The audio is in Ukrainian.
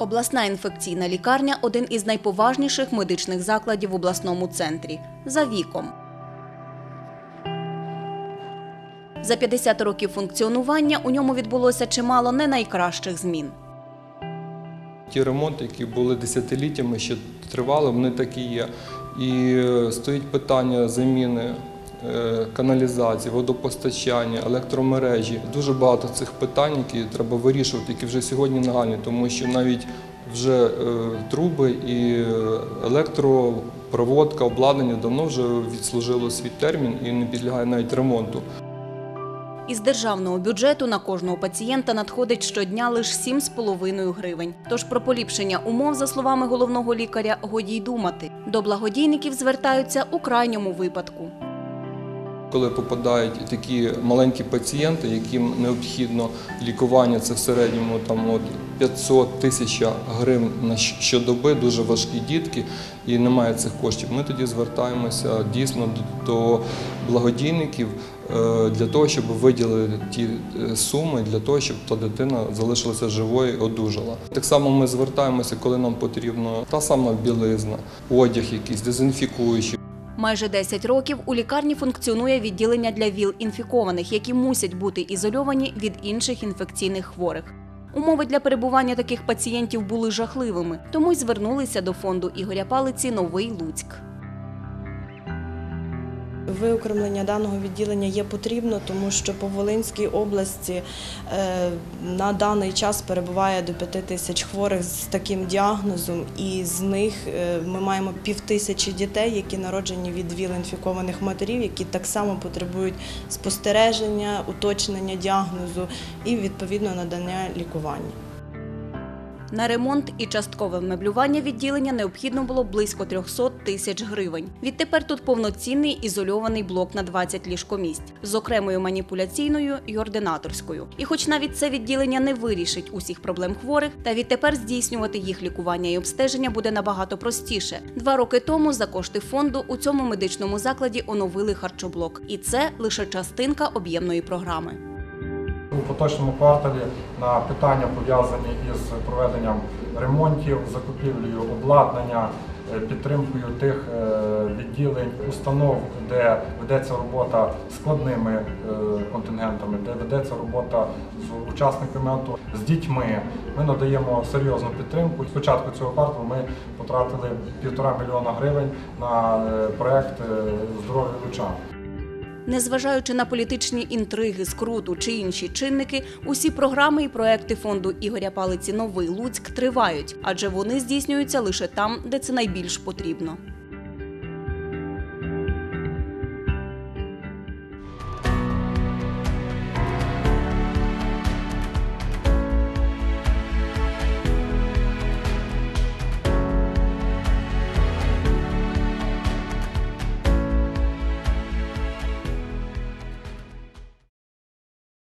Обласна інфекційна лікарня один із найповажніших медичних закладів в обласному центрі за віком. За 50 років функціонування у ньому відбулося чимало не найкращих змін. Ті ремонти, які були десятиліттями, ще тривали, вони такі є. І е, стоїть питання заміни каналізації, водопостачання, електромережі. Дуже багато цих питань, які треба вирішувати, які вже сьогодні нагальні, тому що навіть вже е, труби і е, електропроводка, обладнання давно вже відслужило свій термін і не підлягає навіть ремонту. Із державного бюджету на кожного пацієнта надходить щодня лише 7,5 гривень. Тож про поліпшення умов, за словами головного лікаря, годі й думати. До благодійників звертаються у крайньому випадку. Коли попадають такі маленькі пацієнти, яким необхідно лікування, це в середньому там от 500 тисяч гривень на щодоби, дуже важкі дітки, і немає цих коштів. Ми тоді звертаємося дійсно до- благодійників е, для того, щоб виділити ті е, суми, для того, щоб та дитина залишилася живою і одужала. Так само ми звертаємося, коли нам потрібно та сама білизна, одяг якийсь, дезінфікуючий. Майже 10 років у лікарні функціонує відділення для ВІЛ-інфікованих, які мусять бути ізольовані від інших інфекційних хворих. Умови для перебування таких пацієнтів були жахливими, тому й звернулися до фонду Ігоря Палиці Новий Луцьк. Виокремлення даного відділення є потрібно, тому що по Волинській області е, на даний час перебуває до 5 тисяч хворих з таким діагнозом, і з них е, ми маємо пів тисячі дітей, які народжені від ВІЛ-інфікованих матерів, які так само потребують спостереження, уточнення діагнозу і відповідно надання лікування. На ремонт і часткове меблювання відділення необхідно було близько 300 тисяч гривень. Відтепер тут повноцінний ізольований блок на 20 ліжкомісць з окремою маніпуляційною і ординаторською. І хоч навіть це відділення не вирішить усіх проблем хворих, та відтепер здійснювати їх лікування і обстеження буде набагато простіше. Два роки тому за кошти фонду у цьому медичному закладі оновили харчоблок, і це лише частинка об'ємної програми. У поточному кварталі на питання пов'язані із проведенням ремонтів, закупівлею обладнання, е, підтримкою тих е, відділень, установ, де ведеться робота складними е, контингентами, де ведеться робота з учасниками АТО, з дітьми. Ми надаємо серйозну підтримку. З початку цього кварталу ми потратили півтора мільйона гривень на проект е, здоров'я лучан. Незважаючи на політичні інтриги, скруту чи інші чинники, усі програми і проекти фонду Ігоря Палиці Новий Луцьк тривають, адже вони здійснюються лише там, де це найбільш потрібно.